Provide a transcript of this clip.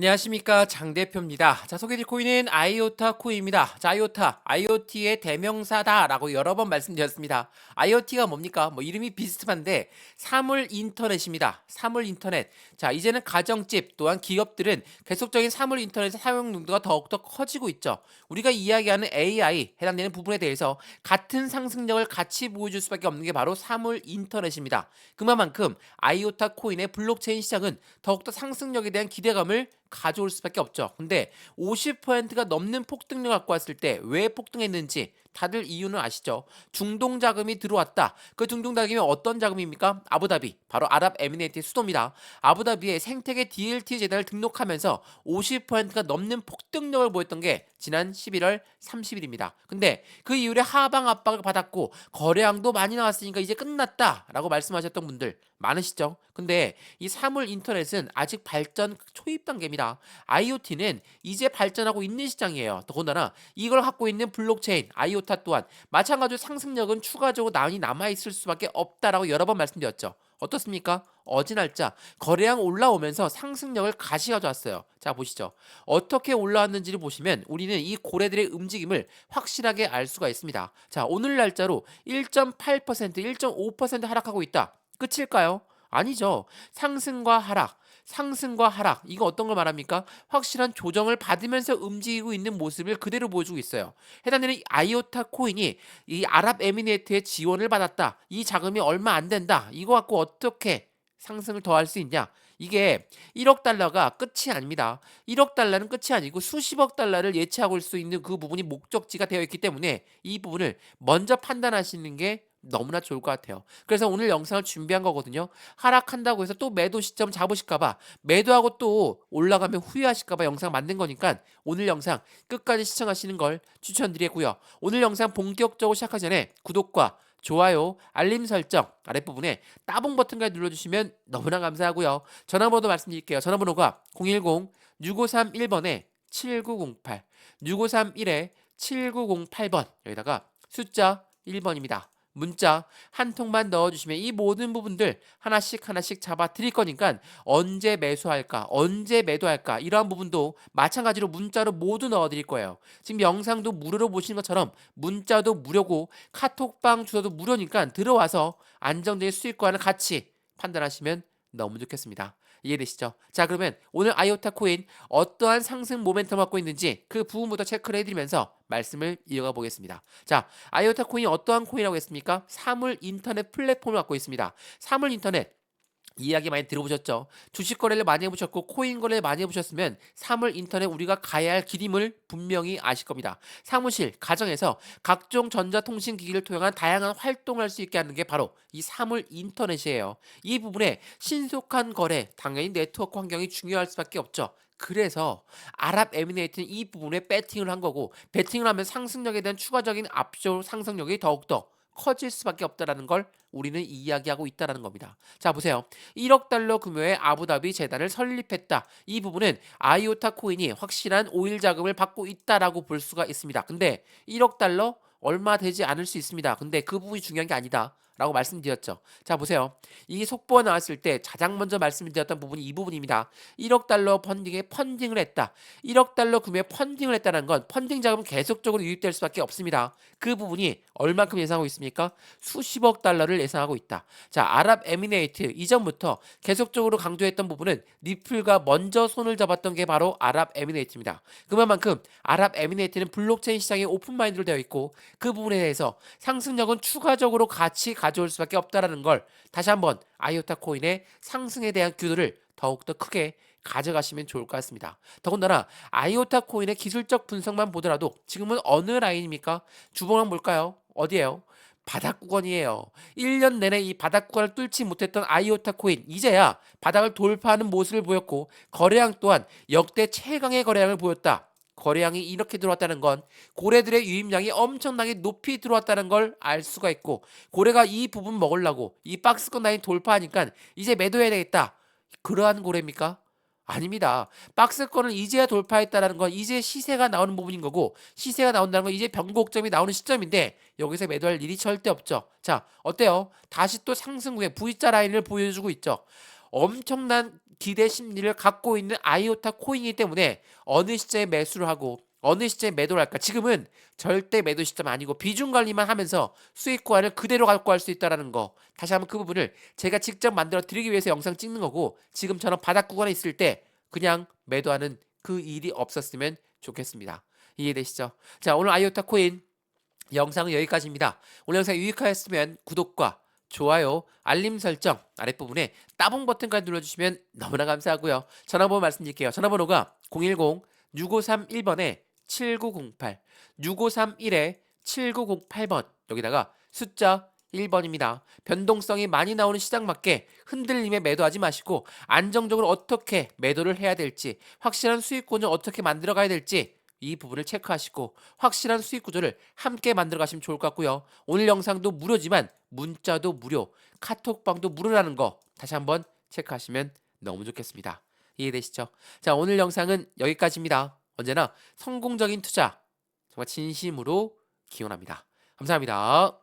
안녕하십니까 장 대표입니다. 자 소개드릴 코인은 아이오타 코인입니다. 자 아이오타 IoT의 대명사다라고 여러 번 말씀드렸습니다. IoT가 뭡니까? 뭐 이름이 비슷한데 사물 인터넷입니다. 사물 인터넷. 자 이제는 가정집 또한 기업들은 계속적인 사물 인터넷의 사용 농도가 더욱더 커지고 있죠. 우리가 이야기하는 AI 해당되는 부분에 대해서 같은 상승력을 같이 보여줄 수밖에 없는 게 바로 사물 인터넷입니다. 그만큼 아이오타 코인의 블록체인 시장은 더욱더 상승력에 대한 기대감을 가져올 수밖에 없죠. 근데 50%가 넘는 폭등을 갖고 왔을 때 왜 폭등했는지 다들 이유는 아시죠? 중동 자금이 들어왔다. 그 중동 자금이 어떤 자금입니까? 아부다비, 바로 아랍에미레이트의 수도입니다. 아부다비의 생태계 DLT 재단을 등록하면서 50%가 넘는 폭등력을 보였던 게 지난 11월 30일입니다. 근데 그 이후에 하방 압박을 받았고 거래량도 많이 나왔으니까 이제 끝났다라고 말씀하셨던 분들 많으시죠? 근데 이 사물 인터넷은 아직 발전 초입 단계입니다. IoT는 이제 발전하고 있는 시장이에요. 더군다나 이걸 갖고 있는 블록체인 아이오타 또한 마찬가지로 상승력은 추가적으로 많이 남아 있을 수밖에 없다라고 여러 번 말씀드렸죠. 어떻습니까? 어지 날짜 거래량 올라오면서 상승력을 가시 가져왔어요. 자 보시죠. 어떻게 올라왔는지를 보시면 우리는 이 고래들의 움직임을 확실하게 알 수가 있습니다. 자 오늘 날짜로 1.8% 1.5% 하락하고 있다. 끝일까요? 아니죠. 상승과 하락, 상승과 하락. 이거 어떤 걸 말합니까? 확실한 조정을 받으면서 움직이고 있는 모습을 그대로 보여주고 있어요. 해당되는 아이오타 코인이 이 아랍 에미레이트의 지원을 받았다. 이 자금이 얼마 안 된다. 이거 갖고 어떻게 상승을 더 할 수 있냐? 이게 1억 달러가 끝이 아닙니다. 1억 달러는 끝이 아니고 수십억 달러를 예측하고 올 수 있는 그 부분이 목적지가 되어 있기 때문에 이 부분을 먼저 판단하시는 게 너무나 좋을 것 같아요. 그래서 오늘 영상을 준비한 거거든요. 하락한다고 해서 또 매도 시점 잡으실까봐 매도하고 또 올라가면 후회하실까봐 영상 만든 거니까 오늘 영상 끝까지 시청하시는 걸 추천드리고요. 오늘 영상 본격적으로 시작하기 전에 구독과 좋아요, 알림 설정 아랫부분에 따봉 버튼까지 눌러주시면 너무나 감사하고요. 전화번호 말씀드릴게요. 전화번호가 010-6531번에 7908, 6531에 7908번 여기다가 숫자 1번입니다. 문자 한 통만 넣어주시면 이 모든 부분들 하나씩 하나씩 잡아 드릴 거니까 언제 매수할까 언제 매도할까 이러한 부분도 마찬가지로 문자로 모두 넣어 드릴 거예요. 지금 영상도 무료로 보시는 것처럼 문자도 무료고 카톡방 주소도 무료니까 들어와서 안정적인 수익과는 같이 판단하시면 너무 좋겠습니다 이해되시죠? 자 그러면 오늘 아이오타 코인 어떠한 상승 모멘텀 갖고 있는지 그 부분부터 체크를 해드리면서 말씀을 이어가 보겠습니다. 자 아이오타 코인이 어떠한 코인이라고 했습니까? 사물 인터넷 플랫폼을 갖고 있습니다. 사물 인터넷 이야기 많이 들어보셨죠? 주식 거래를 많이 해보셨고 코인 거래를 많이 해보셨으면 사물 인터넷 우리가 가야 할 길임을 분명히 아실 겁니다. 사무실, 가정에서 각종 전자통신 기기를 통한 다양한 활동을 할 수 있게 하는 게 바로 이 사물 인터넷이에요. 이 부분에 신속한 거래, 당연히 네트워크 환경이 중요할 수밖에 없죠. 그래서 아랍에미레이트는 이 부분에 배팅을 한 거고 배팅을 하면 상승력에 대한 추가적인 압조 상승력이 더욱더 커질 수밖에 없다라는 걸 우리는 이야기하고 있다라는 겁니다. 자 보세요. 1억 달러 규모의 아부다비 재단을 설립했다. 이 부분은 아이오타 코인이 확실한 오일 자금을 받고 있다라고 볼 수가 있습니다. 근데 1억 달러 얼마 되지 않을 수 있습니다. 근데 그 부분이 중요한 게 아니다. 라고 말씀드렸죠. 자, 보세요. 이 속보가 나왔을 때 가장 먼저 말씀드렸던 부분이 이 부분입니다. 1억 달러 펀딩에 펀딩을 했다. 1억 달러 규모의 펀딩을 했다는 건 펀딩 자금 계속적으로 유입될 수밖에 없습니다. 그 부분이 얼만큼 예상하고 있습니까? 수십억 달러를 예상하고 있다. 자, 아랍에미레이트 이전부터 계속적으로 강조했던 부분은 리플과 먼저 손을 잡았던 게 바로 아랍에미레이트입니다. 그만큼 아랍에미레이트는 블록체인 시장에 오픈마인드로 되어 있고 그 부분에 대해서 상승력은 추가적으로 같이 가 져올 수밖에 없다라는 걸 다시 한번 아이오타 코인의 상승에 대한 규도를 더욱더 크게 가져가시면 좋을 것 같습니다. 더군다나 아이오타 코인의 기술적 분석만 보더라도 지금은 어느 라인입니까? 주봉을 볼까요? 어디예요? 바닥 구간이에요. 1년 내내 이 바닥 구간을 뚫지 못했던 아이오타 코인 이제야 바닥을 돌파하는 모습을 보였고 거래량 또한 역대 최강의 거래량을 보였다. 거래량이 이렇게 들어왔다는 건 고래들의 유입량이 엄청나게 높이 들어왔다는 걸 알 수가 있고 고래가 이 부분 먹으려고 이 박스권 라인 돌파하니까 이제 매도해야 되겠다. 그러한 고래입니까? 아닙니다. 박스권을 이제야 돌파했다라는 건 이제 시세가 나오는 부분인 거고 시세가 나온다는 건 이제 변곡점이 나오는 시점인데 여기서 매도할 일이 절대 없죠. 자, 어때요? 다시 또 상승 후에 V자 라인을 보여주고 있죠. 엄청난 기대 심리를 갖고 있는 아이오타 코인이기 때문에 어느 시점에 매수를 하고 어느 시점에 매도를 할까? 지금은 절대 매도 시점 아니고 비중 관리만 하면서 수익권을 그대로 갖고 갈수 있다라는 거. 다시 한번 그 부분을 제가 직접 만들어 드리기 위해서 영상 찍는 거고 지금처럼 바닥 구간에 있을 때 그냥 매도하는 그 일이 없었으면 좋겠습니다. 이해되시죠? 자, 오늘 아이오타 코인 영상은 여기까지입니다. 오늘 영상 유익하였으면 구독과 좋아요, 알림 설정 아랫부분에 따봉 버튼까지 눌러주시면 너무나 감사하고요. 전화번호 말씀드릴게요. 전화번호가 010-6531번에 7908, 6531에 7908번 여기다가 숫자 1번입니다. 변동성이 많이 나오는 시장 맞게 흔들림에 매도하지 마시고 안정적으로 어떻게 매도를 해야 될지 확실한 수익권을 어떻게 만들어 가야 될지 이 부분을 체크하시고 확실한 수익 구조를 함께 만들어 가시면 좋을 것 같고요. 오늘 영상도 무료지만 문자도 무료, 카톡방도 무료라는 거 다시 한번 체크하시면 너무 좋겠습니다. 이해되시죠? 자, 오늘 영상은 여기까지입니다. 언제나 성공적인 투자 정말 진심으로 기원합니다. 감사합니다.